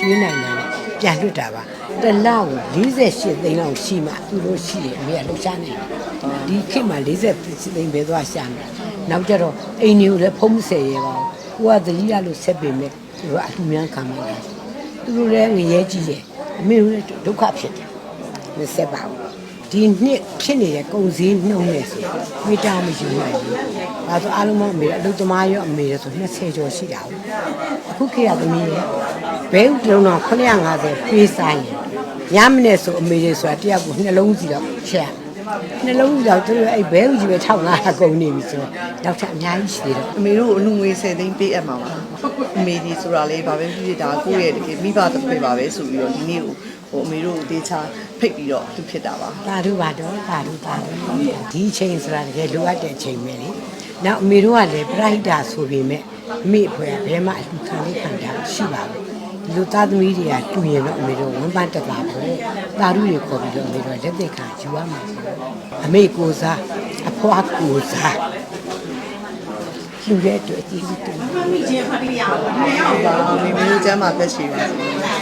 ကျွေးနိုင်တယ်ပြန်လွတ်တာပါတစ်လောက်48သိန်းလောက်ရှိမှသူတို့ရှိရင်အမေကလှူရှားနေတယ်ဒီခေတ်မှာ48သိန်းပဲသွားရှာနေနောက်ကြတော့အိမ်တွေကိုလည်းဖုံးမဆယ်ရပါဘူးကိုကသတိရလို့ဆက်ပေမဲ့သူကအလှူများခံမှာလားသူတို့လည်းငရဲကြီးတယ်အမေတို့လည်းဒုက္ခဖြစ်တယ်မဆက်ပါဘူးဒီနှစ်ဖြစ်နေတဲ့ကုံစည်းနှုံနေဆိုမိတာမယူနိုင်ဘူး။ဒါဆိုအားလုံးမအမေအလုပ်သမားရောအမေရောဆို20ကျော်ရှိတာဘူး။အခုခေတ်ကသမီးရဲ့ ဘဲဥတလုံးတော့950ပေးစားရင်ညမနဲ့ဆိုအမေတွေဆိုတာတယောက်ကိုနှလုံးစီတော့ချက်နှလုံးစီတော့သူတို့အဲ့ဘဲဥကြီးပဲ1500ကုန်နေပြီဆိုတော့နောက်ထပ်အများကြီးရှိသေးတယ်အမေတို့အလူငွေ10သိန်းပေးအပ်မှာပါအမေဒီဆိုတာလေဘာပဲဖြစ်ဖြစ်ဒါကိုယ့်ရဲ့တကယ်မိဘတစ်ခွေပါပဲဆိုပြီးတော့ဒီနေ့ကိုဟိုအမေတို့ကိုတေချာဖိတ်ပြီးတော့သူဖြစ်တာပါတာတို့ပါတော့တာတို့တာတို့ဒီအချိန်ဆိုတာတကယ်လိုအပ်တဲ့အချိန်ပဲလေနောက်အမေတို့ကလည်းပြိုက်တာဆိုပေမဲ့အမေအဖွယ်ကဘယ်မှအလှခံလေးခံတာရှိပါဘူးဒီ လိုသားသမီးတွေကတူရင်တော့အမေတို့ဝမ်းပန်းတက်တာပေါ့တာတို့တွေခေါ်ပြီးတော့အမေတို့လက်သက်ခံယူရမှာဆိုတော့အမေကိုစားအဖွားကိုစားလူတဲ့အတွက်အကြီးကြီးတူဒါအမေမျိုးကျမ်းမှာသက်ရှိပါစေ